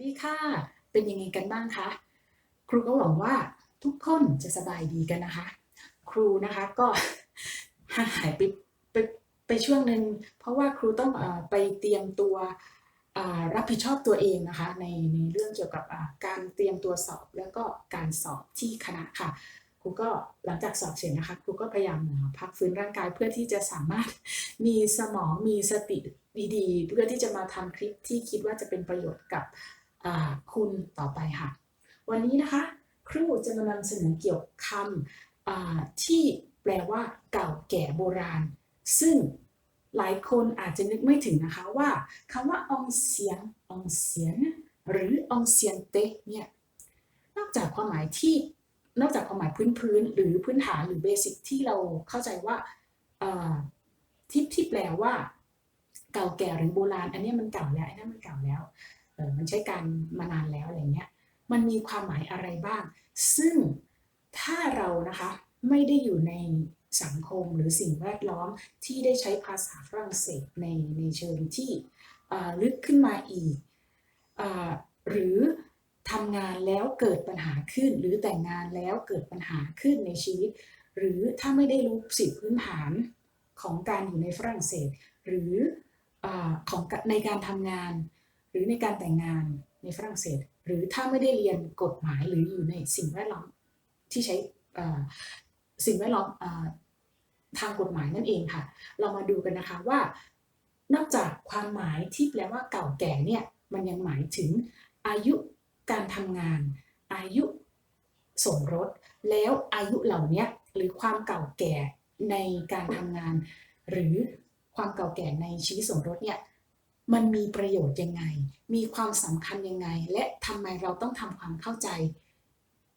สวัสดีค่ะ เป็นยังไงกันบ้างคะ ครูก็หวังว่าทุกคนจะสบายดีกันนะคะ ครูนะคะก็ห่างหายไปไปไปช่วงหนึ่งเพราะว่าครูต้องอไปเตรียมตัวรับผิดชอบตัวเองนะคะ ในในเรื่องเกี่ยวกับการเตรียมตัวสอบแล้วก็การสอบที่คณะค่ะครูก็หลังจากสอบเสร็จนะคะครูก็พยายามเอ่อพักฟื้นร่างกายเพื่อที่จะสามารถมีสมองมีสติดีๆ เพื่อที่จะมาทำคลิปที่คิดว่าจะเป็นประโยชน์กับ คุณต่อไปค่ะ วันนี้นะคะครูจะมานำเสนอเกี่ยวกับคำที่แปลว่า เก่าแก่โบราณ ซึ่งหลายคนอาจจะนึกไม่ถึงนะคะว่าคำว่าองเสียงองเสียนหรือองเสียนเตเนี่ยนอกจากความหมายที่นอกจากความหมายพื้นๆหรือพื้นฐานหรือเบสิกที่เราเข้าใจว่าที่ที่แปลว่า เก่าแก่หรือโบราณ อันนี้มันเก่าแล้วอ้นั่นมันเก่าแล้ว ออมันใช้การมานานแล้วอะไรเงี้ย มันมีความหมายอะไรบ้าง ซึ่งถ้าเรานะคะไม่ได้อยู่ในสังคมหรือสิ่งแวดล้อมที่ได้ใช้ภาษาฝรั่งเศสในในเชิงที่ลึกขึ้นมาอีกอหรือทำงานแล้วเกิดปัญหาขึ้น หรือแต่งงานแล้วเกิดปัญหาขึ้นในชีวิต หรือถ้าไม่ได้รู้สิ่งพื้นฐานของการอยู่ในฝรั่งเศส หรืออของในการทำงาน หรือในการแต่งงานในฝรั่งเศส หรือถ้าไม่ได้เรียนกฎหมายหรืออยู่ในสิ่งแวดล้อมที่ใช้สิ่งแวดล้อมอทางกฎหมายนั่นเองค่ะ เรามาดูกันนะคะว่านอกจากความหมายที่แปลว่าเก่าแก่เนี่ยมันยังหมายถึงอายุการทำงาน อายุสมรส แล้วอายุเหล่านี้หรือความเก่าแก่ในการทำงาน หรือความเก่าแก่ในชีวิตสมรสเนี่ย มันมีประโยชน์ยังไง มีความสำคัญยังไง และทำไมเราต้องทำความเข้าใจ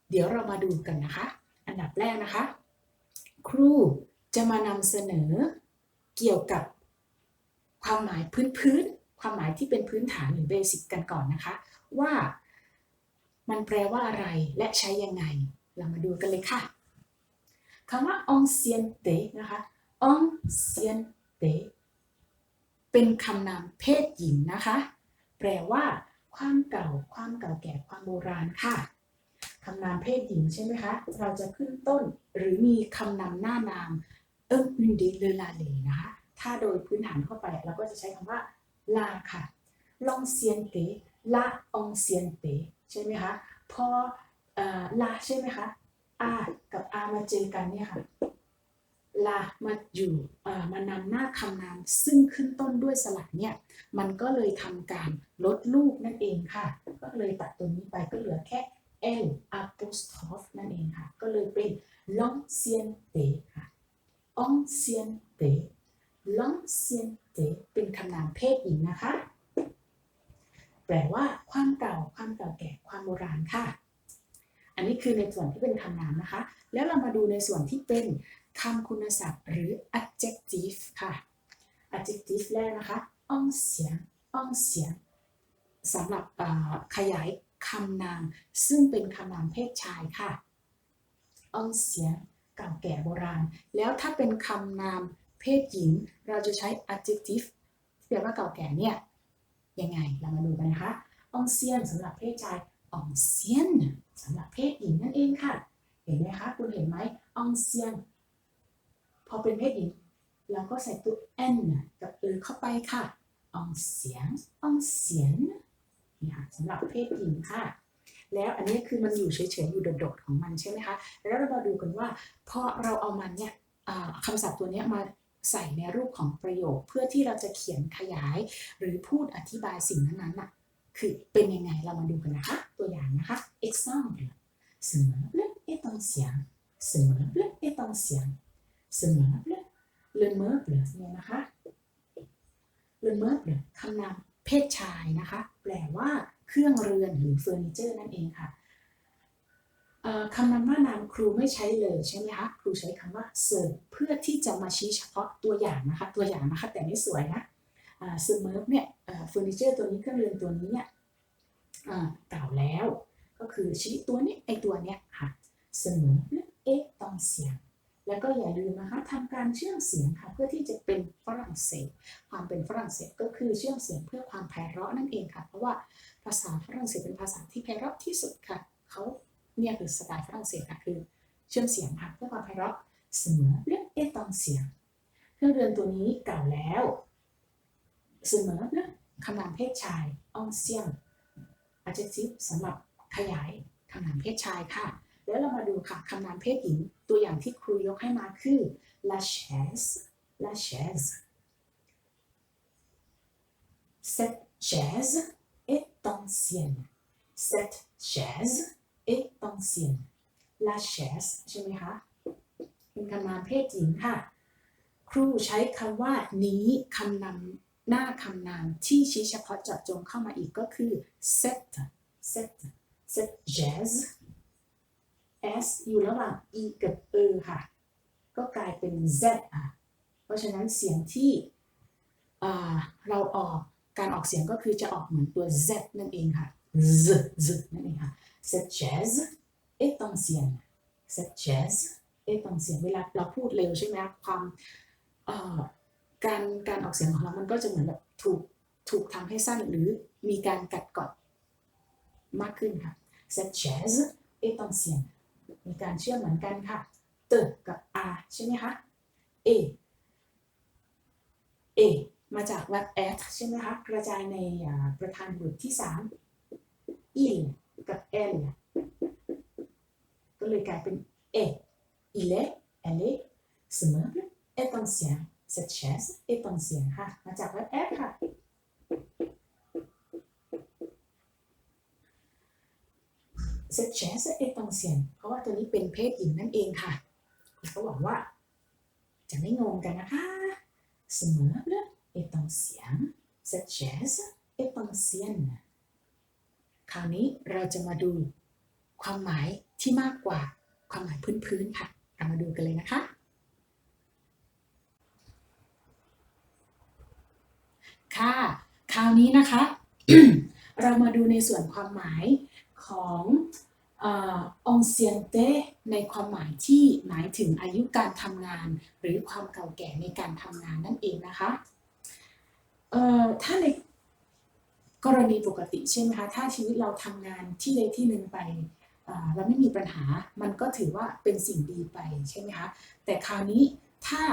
เดี๋ยวเรามาดูกันนะคะ อันดับแรกนะคะ ครูจะมานำเสนอเกี่ยวกับความหมายพื้นๆ ความหมายที่เป็นพื้นฐานหรือเบสิกกันก่อนนะคะ ว่ามันแปลว่าอะไรและใช้ยังไง เรามาดูกันเลยค่ะคำว่า ancienneté นะคะ ancienneté เป็นคำนามเพศหญิงนะคะ แปลว่า ความเก่า ความเก่าแก่ ความโบราณค่ะคำนามเพศหญิงใช่ไหมคะ เราจะขึ้นต้นหรือมีคำนำหน้านามเอิ้งอุนดีเลลาเลนะคะ ถ้าโดยพื้นฐานเข้าไปเราก็จะใช้คำว่าลาค่ะ ลองเซียนเตละองเซียนเตใช่ไหมคะ พออลาใช่ไหมคะอากับอามาเจอกันเนี่ยค่ะ ลามาอยู่เอ่อมานำหน้าคำนามซึ่งขึ้นต้นด้วยสระเนี่ย มันก็เลยทำการลดลูกนั่นเองค่ะ ก็เลยตัดตรงนี้ไปก็เหลือแค่ L apostrophe นั่นเองค่ะ ก็เลยเป็น l'ancienneté ค่ะ ancienneté l'ancienneté เป็นคำนามเพศหญิงนะคะ แปลว่าความเก่า ความเก่าแก่ ความโบราณค่ะ อันนี้คือในส่วนที่เป็นคำนามนะคะ แล้วเรามาดูในส่วนที่เป็น คำคุณศัพท์หรือ adjective ค่ะ adjective แรกนะคะ ancien ancien สำหรับขยายคำนามซึ่งเป็นคำนามเพศชายค่ะ ancien เก่าแก่โบราณ แล้วถ้าเป็นคำนามเพศหญิง เราจะใช้ adjective แปลว่าเก่าแก่เนี่ยยังไงเรามาดูกันนะคะ ancien สำหรับเพศชาย ancien สำหรับเพศหญิงนั่นเองค่ะ เห็นไหมคะ คุณเห็นไหม ancien พ อเป็นเพศหญิงเราก็ใส่ตัว n กับ e เข้าไปค่ะ ancien ancien นี่ค่ะสำหรับเพศหญิงค่ะ แล้วอันนี้คือมันอยู่เฉยๆอยู่โดดๆของมันใช่ไหมคะ แล้วเรามาดูกันว่าพอเราเอามันเนี่ยอ่าคำศัพท์ตัวเนี้ยมาใส่ในรูปของประโยคเพื่อที่เราจะเขียนขยาย หรือพูดอธิบายสิ่งนั้นๆน่ะคือเป็นยังไงเรามาดูกันนะคะ ตัวอย่างนะคะ exemple ce meuble est ancien ce meuble est ancien ce meuble le meuble เนี่ยนะคะ le meuble คำนามเพศชายนะคะ แปลว่าเครื่องเรือนหรือเฟอร์นิเจอร์นั่นเองค่ะคำนำหน้านามครูไม่ใช้เลยใช่ไหมคะครูใช้คำว่า serve เพื่อที่จะมาชี้เฉพาะตัวอย่างนะคะ ตัวอย่างนะคะแต่ไม่สวยนะอ่า serve เนี่ยเฟอร์นิเจอร์ตัวนี้เครื่องเรือนตัวนี้เนี่ยอ่าเก่าแล้ว ก็คือชี้ตัวนี้ไอตัวเนี้ยค่ะ ce meuble est ancien แล้วก็อย่าลืมนะคะทำการเชื่อมเสียงค่ะเพื่อที่จะเป็นฝรั่งเศส ความเป็นฝรั่งเศสก็คือเชื่อมเสียงเพื่อความไพเราะนั่นเองค่ะ เพราะว่าภาษาฝรั่งเศสเป็นภาษาที่ไพเราะที่สุดค่ะเขาเนี่ยคือสไตล์ฝรั่งเศสค่ะคือเชื่อมเสียงค่ะเพื่อความไพเราะเสมอเรื่องเอตองเสียงเครื่องเรือนตัวนี้เก่าแล้วเสมอเรื่องคำนามเพศชาย ancien adjective สำหรับขยายคำนามเพศชายค่ะ แล้วเรามาดูค่ะคำนามเพศหญิง ตัวอย่างที่ครูยกให้มาคือ la chaise la chaise cette chaise est ancienne cette chaise est ancienne la chaise ใช่ไหมคะ เป็นคำนามเพศหญิงค่ะ ครูใช้คำว่านี้คำนำหน้าคำนามที่ชี้เฉพาะเจาะจงเข้ามาอีกก็คือ set set set jazz s อยู่ระหว่าง e กับ e ค่ะ ก็กลายเป็น z อะ เพราะฉะนั้นเสียงที่เราออกการออกเสียงก็คือจะออกเหมือนตัว z นั่นเองค่ะ z z นั่นเองค่ะ set jazz est ancienne set jazz เอะต้องเสียงเวลาเราพูดเร็วใช่ไหมคะความการการออกเสียงของเรา มันก็จะเหมือนแบบถูกถูกทำให้สั้นหรือมีการกัดกร่อนมากขึ้นค่ะ cette chaise est ancienne มีการเชื่อมเหมือนกันค่ะ t กับ r ใช่ไหมคะ a a มาจากวัด at ใช่ไหมคะ กระจายในประธานบทที่ 3 il กับ l ก็เลยกลายเป็น a il est elle est ce meuble est ancien cette chaise est ancienne ค่ะ มาจากวัด at ค่ะ cette chaise est ancienne เพราะว่าตัวนี้เป็นเพศหญิงนั่นเองค่ะเขาบอกว่า จะไม่งงกันนะคะ ce meuble est ancien cette chaise est ancienne คราวนี้เราจะมาดูความหมายที่มากกว่าความหมายพื้นๆค่ะเรามาดูกันเลยนะคะ ค่ะ คราวนี้นะคะ เรามาดูในส่วนความหมาย ขององเซียนเตในความหมายที่หมายถึงอายุการทำงาน หรือความเก่าแก่ในการทำงานนั่นเองนะคะถ้าในกรณีปกติใช่ไหมคะ ถ้าชีวิตเราทำงานที่ใดที่หนึ่งไปอ่าไม่มีปัญหา มันก็ถือว่าเป็นสิ่งดีไปใช่ไหมคะ แต่คราวนี้ถ้า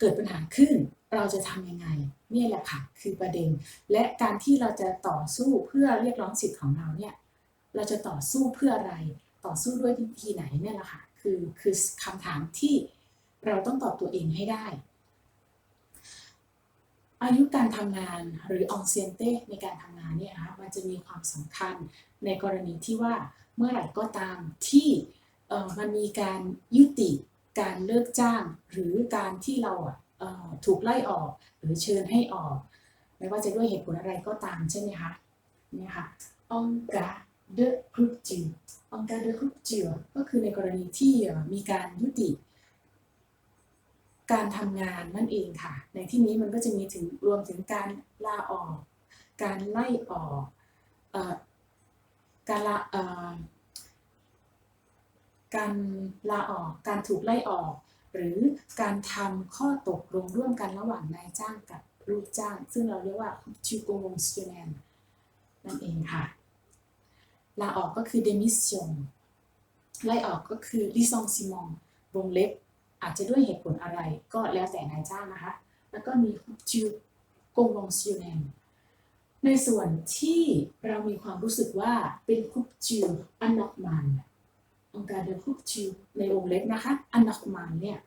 เกิดปัญหาขึ้นเราจะทำยังไงเนี่ยแหละค่ะคือประเด็น และการที่เราจะต่อสู้เพื่อเรียกร้องสิทธิ์ของเราเนี่ย เราจะต่อสู้เพื่ออะไร ต่อสู้ด้วยวิธีไหนเนี่ยแหละค่ะ คือคือคำถามที่เราต้องตอบตัวเองให้ได้ อายุการทำงานหรือองเซียนเต้ในการทำงานเนี่ยะคะมันจะมีความสำคัญในกรณีที่ว่าเมื่อไหร่ก็ตามที่มันมีการยุติการเลิกจ้าง หรือการที่เราถูกไล่ออกหรือเชิญให้ออก ไม่ว่าจะด้วยเหตุผลอะไรก็ตามใช่ไหมคะเนี่ยค่ะ en cas de rupture en cas de rupture ก็คือในกรณีที่มีการยุติ การทำงานนั่นเองค่ะ ในที่นี้มันก็จะมีถึงรวมถึงการลาออก การไล่ออกอการลาออการลาออก การถูกไล่ออก หรือการทำข้อตกลงร่วมกันระหว่างนายจ้างกับลูกจ้าง ซึ่งเราเรียกว่า t u c o n v e n t i o n n e l นั่นเองค่ะ ลาออกก็คือ démission ไล่ออกก็คือ licenciement วงเล็บ อาจจะด้วยเหตุผลอะไรก็แล้วแต่นายจ้างนะคะ แล้วก็มี rupture conventionnelle ในส่วนที่เรามีความรู้สึกว่าเป็น rupture anormal องค์การเดิน rupture ในวงเล็บนะคะ anormal เนี่ย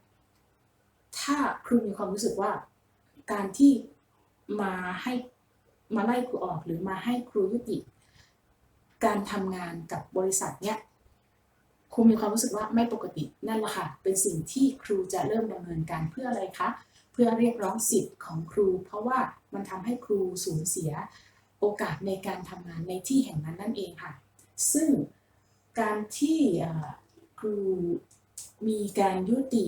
ถ้าครูมีความรู้สึกว่า การที่มาให้มาไล่ครูออกหรือมาให้ครูยุติ การทำงานกับบริษัทเนี่ยครูมีความรู้สึกว่าไม่ปกตินั่นแหละค่ะ เป็นสิ่งที่ครูจะเริ่มดำเนินการเพื่ออะไรคะ เพื่อเรียกร้องสิทธิ์ของครู เพราะว่ามันทำให้ครูสูญเสียโอกาสในการทำงานในที่แห่งนั้นนั่นเองค่ะ ซึ่งการที่ครูมีการยุติ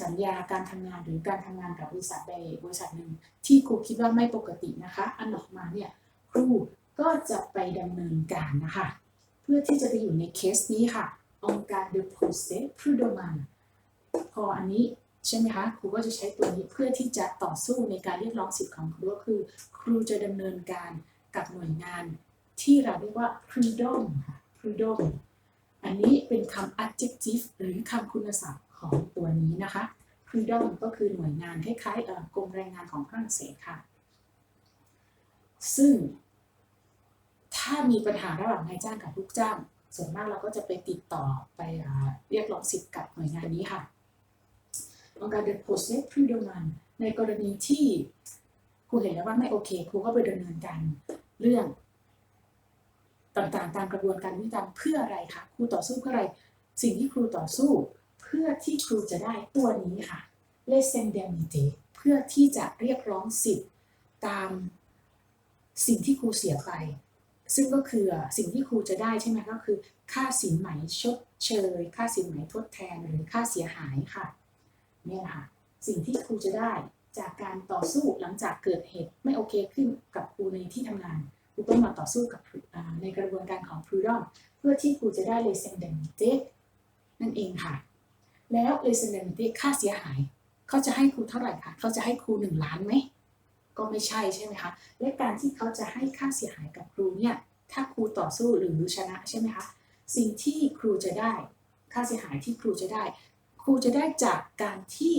สัญญาการทำงานหรือการทำงานกับบริษัทใดบริษัทหนึ่งที่ครูคิดว่าไม่ปกตินะคะ อันออกมาเนี่ยครู ก็จะไปดำเนินการนะคะ เพื่อที่จะไปอยู่ในเคสนี้ค่ะ องค์การ de procès prud'homal พออันนี้ใช่ไหมคะ ครูก็จะใช้ตัวนี้เพื่อที่จะต่อสู้ในการเรียกร้องสิทธิ์ของครูก็คือ ครูจะดำเนินการกับหน่วยงานที่เราเรียกว่า freedom ค่ะ freedom อันนี้เป็นคำ adjective หรือคำคุณศัพท์ของตัวนี้นะคะ freedom ก็คือหน่วยงานคล้ายๆกรมแรงงานของฝรั่งเศสค่ะ ซึ่ง ถ้ามีปัญหาระหว่างนายจ้างกับลูกจ้าง ส่วนมากเราก็จะไปติดต่อไปเรียกร้องสิทธิ์กับหน่วยงานนี้ค่ะองค์การเดินโพสเซตพรีดมันในกรณีที่ครูเห็นแล้วว่าไม่โอเคครูก็ไปดำเนินการเรื่องต่างๆ ตามกระบวนการยุติธรรมเพื่ออะไรคะครูต่อสู้เพื่ออะไร สิ่งที่ครูต่อสู้ เพื่อที่ครูจะได้ตัวนี้ค่ะ l e s e n d e m i t y เพื่อที่จะเรียกร้องสิทธิ์ตามสิ่งที่ครูเสียไป ซึ่งก็คือสิ่งที่ครูจะได้ใช่ไหมก็คือ ค่าสินไหมชดเชย ค่าสินไหมทดแทนหรือค่าเสียหายค่ะนี่ยนะคะสิ่งที่ครูจะได้จากการต่อสู้หลังจากเกิดเหตุไม่โอเคขึ้นกับครูในที่ทำงานครูต้องมาต่อสู้กับในกระบวนการของ Freedom เพื่อที่ครูจะได้ l e s e n d e m i t y นั่นเองค่ะ แล้ว l e s e n d e m i t y ค่าเสียหาย เขาจะให้ครูเท่าไหร่คะเขาจะให้ครูหนึ่งล้านไหม ก็ไม่ใช่ใช่ไหมคะและการที่เขาจะให้ค่าเสียหายกับครูเนี่ยถ้าครูต่อสู้หรือชนะใช่ไหมคะสิ่งที่ครูจะได้ค่าเสียหายที่ครูจะได้ ครูจะได้จากการที่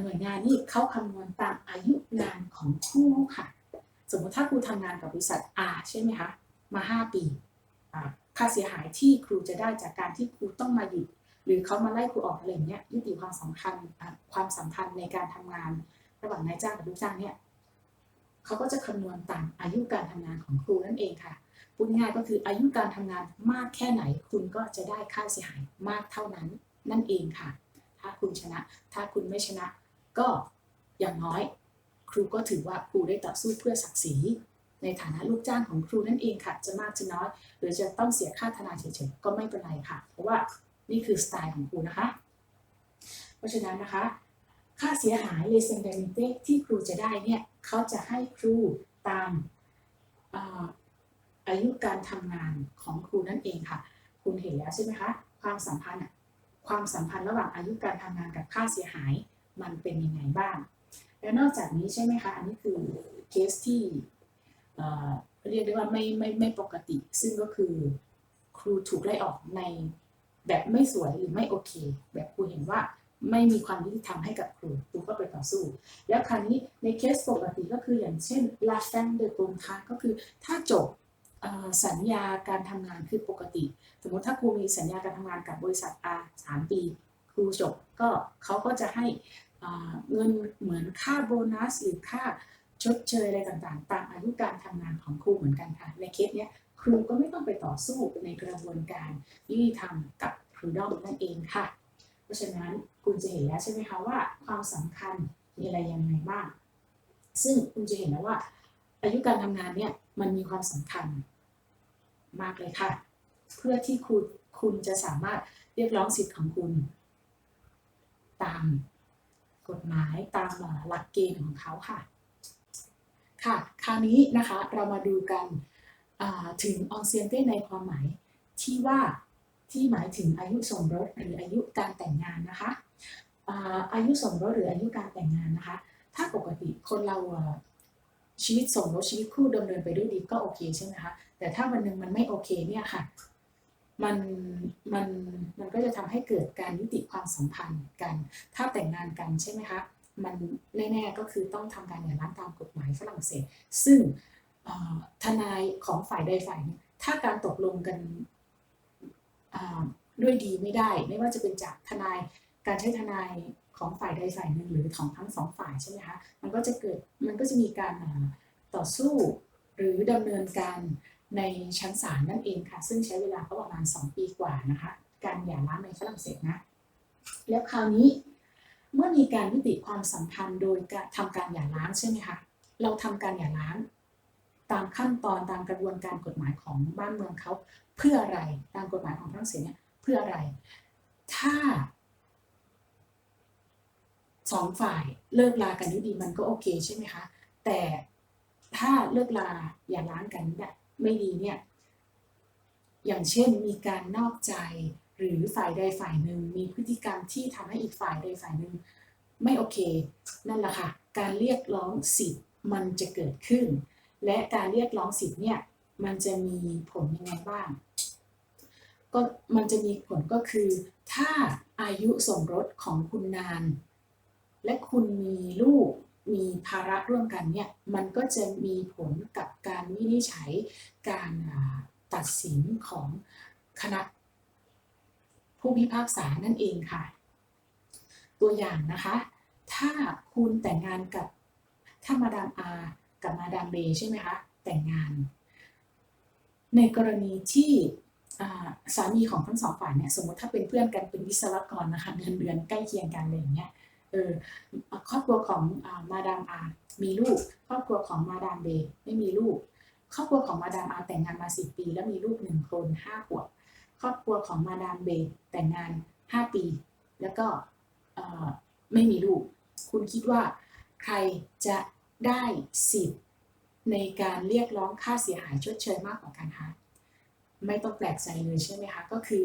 หน่วยงานนี้เขาคำนวณตามอายุงานของครูค่ะ สมมติถ้าครูทำงานกับบริษัท R ใช่ไหมคะมา 5 ปีค่าเสียหายที่ครูจะได้จากการที่ครูต้องมาหยุดหรือเขามาไล่ครูออกอะไรเงี้ยยุติความสัมพันธ์ความสัมพันธ์ในการทำงาน ระหว่างนายจ้างกับลูกจ้างเนี่ย เขาก็จะคำนวณตามอายุการทำงานของครูนั่นเองค่ะพูดง่ายก็คืออายุการทำงานมากแค่ไหน คุณก็จะได้ค่าเสียหายมากเท่านั้นนั่นเองค่ะ ถ้าคุณชนะ ถ้าคุณไม่ชนะ ก็อย่างน้อย ครูก็ถือว่าครูได้ต่อสู้เพื่อศักดิ์ศรีในฐานะลูกจ้างของครูนั่นเองค่ะ จะมากจะน้อย หรือจะต้องเสียค่าทนายเฉยๆก็ไม่เป็นไรค่ะ เพราะว่านี่คือสไตล์ของครูนะคะ เพราะฉะนั้นนะคะ ค่าเสียหายเลเซนเดมิเตที่ครูจะได้เนี่ย เขาจะให้ครูตามอาอายุการทำงานของครูนั่นเองค่ะ คุณเห็นแล้วใช่ไหมคะ ความสัมพันธ์อะความสัมพันธ์ระหว่างอายุการทำงานกับค่าเสียหายมันเป็นยังไงบ้าง แล้วนอกจากนี้ใช่ไหมคะ อันนี้คือเคสที่เรียกได้ว่าไม่ไม่ไม่ปกติ ซึ่งก็คือครูถูกไล่ออกในแบบไม่สวยหรือไม่โอเค แบบครูเห็นว่า ไม่มีความยุติธรรมให้กับครูครูก็ไปต่อสู้ แล้วคราวนี้ในเคสปกติก็คืออย่างเช่น la fin de contrat ก็คือถ้าจบสัญญาการทำงานคือปกติ สมมติถ้าครูมีสัญญาการทำงานกับบริษัท R สามปี ครูจบก็เขาก็จะให้เงินเหมือนค่าโบนัสหรือค่าชดเชยอะไรต่างๆ ตามอายุการทำงานของครูเหมือนกันค่ะ ในเคสเนี้ยครูก็ไม่ต้องไปต่อสู้ในกระบวนการยุติธรรมกับครูดอมนั่นเองค่ะ เพราะฉะนั้นคุณจะเห็นแล้วใช่ไหมคะว่าความสำคัญมีอะไรยังไงบ้าง ซึ่งคุณจะเห็นแล้วว่า อายุการทำงานเนี่ยมันมีความสำคัญมากเลยค่ะ เพื่อที่คุณคุณจะสามารถเรียกร้องสิทธิ์ของคุณ ตามกฎหมายตามหลักเกณฑ์ของเขาค่ะ ค่ะ คราวนี้นะคะเรามาดูกันถึงองเซียนเต้ในความหมายที่ว่า ที่หมายถึงอายุสมรสหรืออายุการแต่งงานนะคะอายุสมรสหรืออายุการแต่งงานนะคะ ถ้าปกติคนเราชีวิตสมรสชีวิตคู่ดำเนินไปด้วยดีก็โอเคใช่ไหมคะแต่ถ้าวันหนึ่งมันไม่โอเคเนี่ยค่ะมันมันมันก็จะทำให้เกิดการยุติความสัมพันธ์กัน ถ้าแต่งงานกันใช่ไหมคะมันแน่ๆก็คือต้องทำการหย่าร้างตามกฎหมายฝรั่งเศส ซึ่งทนายของฝ่ายใดฝ่ายนึ่งถ้าการตกลงกัน ด้วยดีไม่ได้ ไม่ว่าจะเป็นจากทนายการใช้ทนายของฝ่ายใดฝ่ายหนึ่งหรือของทั้งสองฝ่ายใช่ไหมคะมันก็จะเกิดมันก็จะมีการต่อสู้หรือดำเนินการในชั้นศาลนั่นเองค่ะ ซึ่งใช้เวลาก็ประมาณ 2 ปีกว่านะคะ การหย่าร้างในฝรั่งเศสนะ แล้วคราวนี้เมื่อมีการยุติความสัมพันธ์โดยการทำการหย่าร้างใช่ไหมคะเราทำการหย่าร้าง ตามขั้นตอนตามกระบวนการกฎหมายของบ้านเมืองเขา เพื่ออะไรตามกฎหมายของฝรั่งเศสเนี่ยเพื่ออะไร ถ้าสองฝ่ายเลิกลากันด้วยดีมันก็โอเคใช่ไหมคะ แต่ถ้าเลิกลาอย่าร้างกันเนี่ยไม่ดีเนี่ยอย่างเช่นมีการนอกใจหรือฝ่ายใดฝ่ายหนึ่งมีพฤติกรรมที่ทำให้อีกฝ่ายใดฝ่ายหนึ่งไม่โอเค นั่นแหละค่ะ การเรียกร้องสิทธิ์มันจะเกิดขึ้น และการเรียกร้องสิทธิ์เนี่ย มันจะมีผลยังไงบ้าง ก็มันจะมีผลก็คือ ถ้าอายุสมรสของคุณนาน และคุณมีลูกมีภาระร่วมกันเนี่ย มันก็จะมีผลกับการวินิจฉัยการตัดสินของคณะผู้พิพากษานั่นเองค่ะ ตัวอย่างนะคะ ถ้าคุณแต่งงานกับถ้ามาดามอากับมาดามเบใช่ไหมคะ แต่งงาน ในกรณีที่สามีของทั้งสองฝ่ายเนี่ยสมมติถ้าเป็นเพื่อนกันเป็นวิศวกรนะคะเงินเดือนใกล้เคียงกันอะไรอย่างเงี้ยเออครอบครัวของอามาดามอามีลูก ครอบครัวของมาดามเบไม่มีลูก ครอบครัวของมาดามอาแต่งงานมาสิปี แล้วมีลูกหนึ่งคนห้าขวบครอบครัวของมาดามเบแต่งงานห้าปี แล้วก็ไม่มีลูก คุณคิดว่าใครจะได้สิทธิ์ ในการเรียกร้องค่าเสียหายชดเชยมากกว่ากันคะไม่ต้องแปลกใจเลยใช่ไหมคะ ก็คือ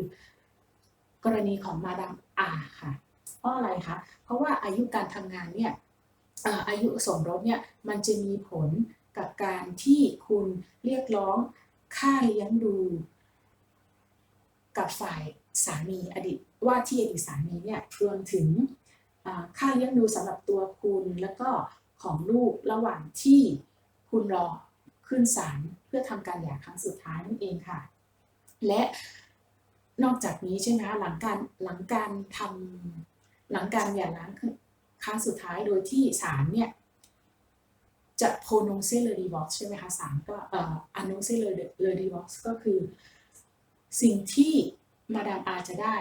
กรณีของมาดามอาค่ะ เพราะอะไรคะ เพราะว่าอายุการทำงานเนี่ยอายุสมรสเนี่ยมันจะมีผลกับการที่คุณเรียกร้องค่าเลี้ยงดู กับฝ่ายสามีอดีตว่าที่อดีตสามีเนี่ยรวมถึงค่าเลี้ยงดูสำหรับตัวคุณแล้วก็ของลูกระหว่างที่ คุณรอขึ้นศาลเพื่อทำการหย่าครั้งสุดท้ายนั่นเองค่ะ และนอกจากนี้ใช่ไหมคะหลังการหลังการทำหลังการหย่าร้างครั้งสุดท้ายโดยที่ศาลเนี่ยจะ pronounce le divorce ใช่ไหมคะศาลก็เอ่อ announce le le divorce ก็คือ สิ่งที่มาดามอาจะได้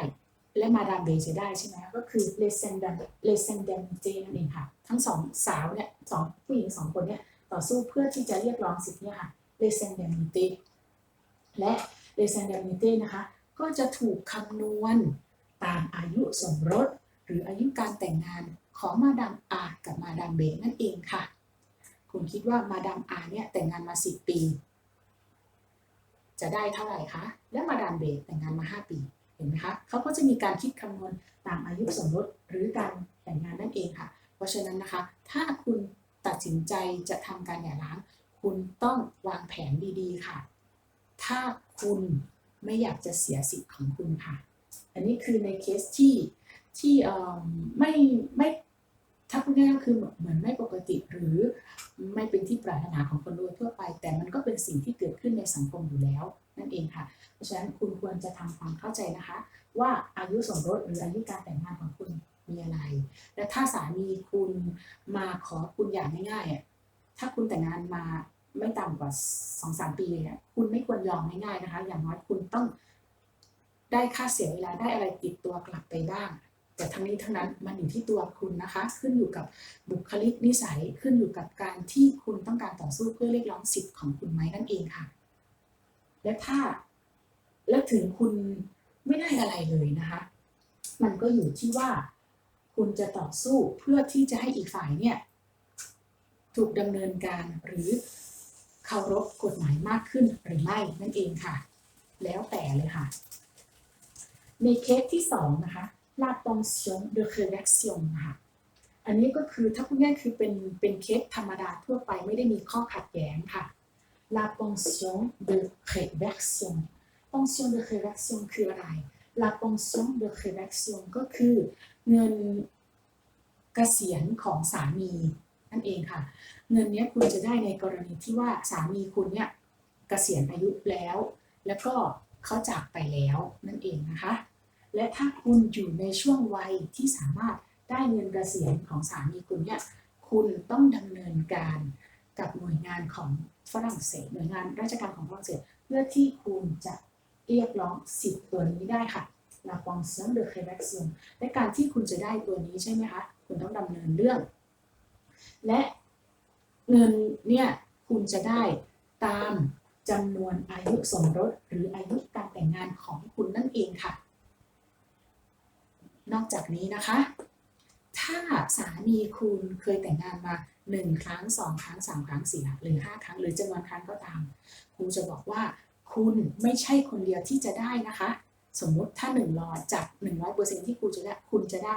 และมาดามเบจะได้ใช่ไหมก็คือ l e s e n d a m l e s e n d a m j นั่นเองค่ะ ทั้งสองสาวเนี่ยสองผู้หญิงสองคนเนี่ย ต่อสู้เพื่อที่จะเรียกร้องสิทธิ์เนี่ยค่ะ l e s e n d a m j และ l e s e n d a m j นะคะ ก็จะถูกคำนวณตามอายุสมรส หรืออายุการแต่งงานของมาดามอากับมาดามเบนั่นเองค่ะ คุณคิดว่ามาดามอาเนี่ยแต่งงานมา 10 ปี จะได้เท่าไหร่คะ และมาดามเบแต่งงานมา 5 ปี เห็นไหมคะ เขาก็จะมีการคิดคำนวณตามอายุสมรสหรือการแต่งงานนั่นเองค่ะ เพราะฉะนั้นนะคะ ถ้าคุณ ตัดสินใจจะทำการหย่าร้าง คุณต้องวางแผนดีๆค่ะ ถ้าคุณไม่อยากจะเสียสิทธิ์ของคุณค่ะ อันนี้คือในเคสที่ที่เอ่อไม่ไม่ถ้าพูดง่ายๆคือเหมือนไม่ปกติหรือไม่เป็นที่ปรารถนาของคนโดยทั่วไป แต่มันก็เป็นสิ่งที่เกิดขึ้นในสังคมอยู่แล้ว นั่นเองค่ะ เพราะฉะนั้นคุณควรจะทำความเข้าใจนะคะ ว่าอายุสมรสหรืออายุการแต่งงานของคุณ มีอะไร และถ้าสามีคุณมาขอคุณอย่างง่ายๆอะถ้าคุณแต่งงานมาไม่ต่ำกว่าสองสามปีเนี่ยคุณไม่ควรยอมง่ายๆนะคะ อย่างน้อยคุณต้องได้ค่าเสียเวลาได้อะไรติดตัวกลับไปบ้าง แต่ทั้งนี้ทั้งนั้นมันอยู่ที่ตัวคุณนะคะ ขึ้นอยู่กับบุคลิกนิสัยขึ้นอยู่กับการที่คุณต้องการต่อสู้เพื่อเรียกร้องสิทธิ์ของคุณไหมนั่นเองค่ะ และถ้าแล้วถึงคุณไม่ได้อะไรเลยนะคะ มันก็อยู่ที่ว่า คุณจะต่อสู้เพื่อที่จะให้อีกฝ่ายเนี่ย ถูกดำเนินการหรือเคารพกฎหมายมากขึ้นหรือไม่นั่นเองค่ะ แล้วแต่เลยค่ะ ในเคสที่สองนะคะ la pension de correction นะคะอันนี้ก็คือถ้าพูดง่ายคือเป็นเป็นเคสธรรมดาทั่วไปไม่ได้มีข้อขัดแย้งค่ะ la pension de correction pension de correction คืออะไร la pension de correction ก็คือ เงินเกษียณของสามีนั่นเองค่ะ เงินนี้คุณจะได้ในกรณีที่ว่าสามีคุณเนี่ยเกษียณอายุแล้ว แล้วก็เขาจากไปแล้วนั่นเองนะคะ และถ้าคุณอยู่ในช่วงวัยที่สามารถได้เงินเกษียณของสามีคุณเนี่ยคุณต้องดำเนินการกับหน่วยงานของฝรั่งเศสหน่วยงานราชการของฝรั่งเศส เพื่อที่คุณจะเรียกร้องสิทธิ์ตัวนี้ได้ค่ะ la pension de correction และการที่คุณจะได้ตัวนี้ใช่ไหมคะ คุณต้องดำเนินเรื่อง และเงินเนี่ยคุณจะได้ตามจำนวนอายุสมรสหรืออายุการแต่งงานของคุณนั่นเองค่ะ นอกจากนี้นะคะ ถ้าสามีคุณเคยแต่งงานมาหนึ่งครั้งสองครั้งสามครั้งสี่หรือห้าครั้ง หรือจำนวนครั้งก็ตามครูจะบอกว่าคุณไม่ใช่คนเดียวที่จะได้นะคะ สมมุติถ้า 100 จาก 100%ที่คุณจะได้คุณจะได้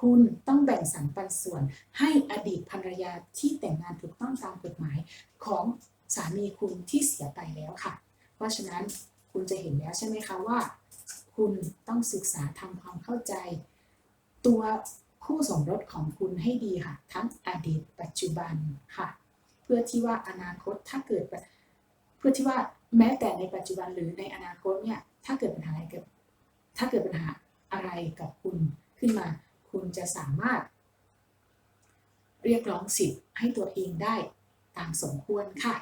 คุณต้องแบ่งสรรปันส่วน ให้อดีตภรรยาที่แต่งงานถูกต้องตามกฎหมายของสามีคุณที่เสียไปแล้วค่ะ เพราะฉะนั้นคุณจะเห็นแล้วใช่ไหมคะว่า คุณต้องศึกษาทำความเข้าใจ ตัวคู่สมรสของคุณให้ดีค่ะ ทั้งอดีตปัจจุบันค่ะ เพื่อที่ว่าอนาคตถ้าเกิด เพื่อที่ว่าแม้แต่ในปัจจุบันหรือในอนาคตเนี่ย ถ้าเกิดปัญหาอะไรกับถ้าเกิดปัญหาอะไรกับคุณขึ้นมา คุณจะสามารถ เรียกร้องสิทธิ์ให้ตัวเองได้ตามสมควรค่ะ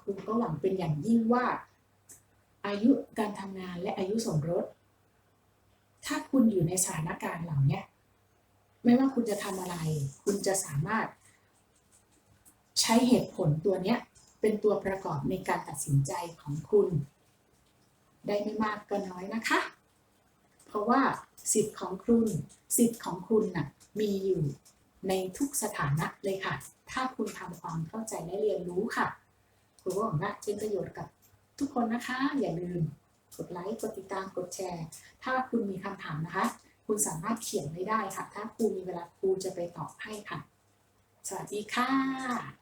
คุณก็หวังเป็นอย่างยิ่งว่า อายุการทำงานและอายุสมรส ถ้าคุณอยู่ในสถานการณ์เหล่านี้ไม่ว่าคุณจะทำอะไร คุณจะสามารถ ใช้เหตุผลตัวเนี้ยเป็นตัวประกอบในการตัดสินใจของคุณ ได้ไม่มากก็น้อยนะคะ เพราะว่าสิทธิ์ของคุณสิทธิ์ของคุณน่ะมีอยู่ในทุกสถานะเลยค่ะ ถ้าคุณทำความเข้าใจและเรียนรู้ค่ะคุณก็หวังว่าเป็นประโยชน์กับทุกคนนะคะ อย่าลืมกดไลค์ กดติดตาม กดแชร์ ถ้าคุณมีคำถามนะคะ คุณสามารถเขียนไว้ได้ค่ะ ถ้าครูมีเวลาครูจะไปตอบให้ค่ะ สวัสดีค่ะ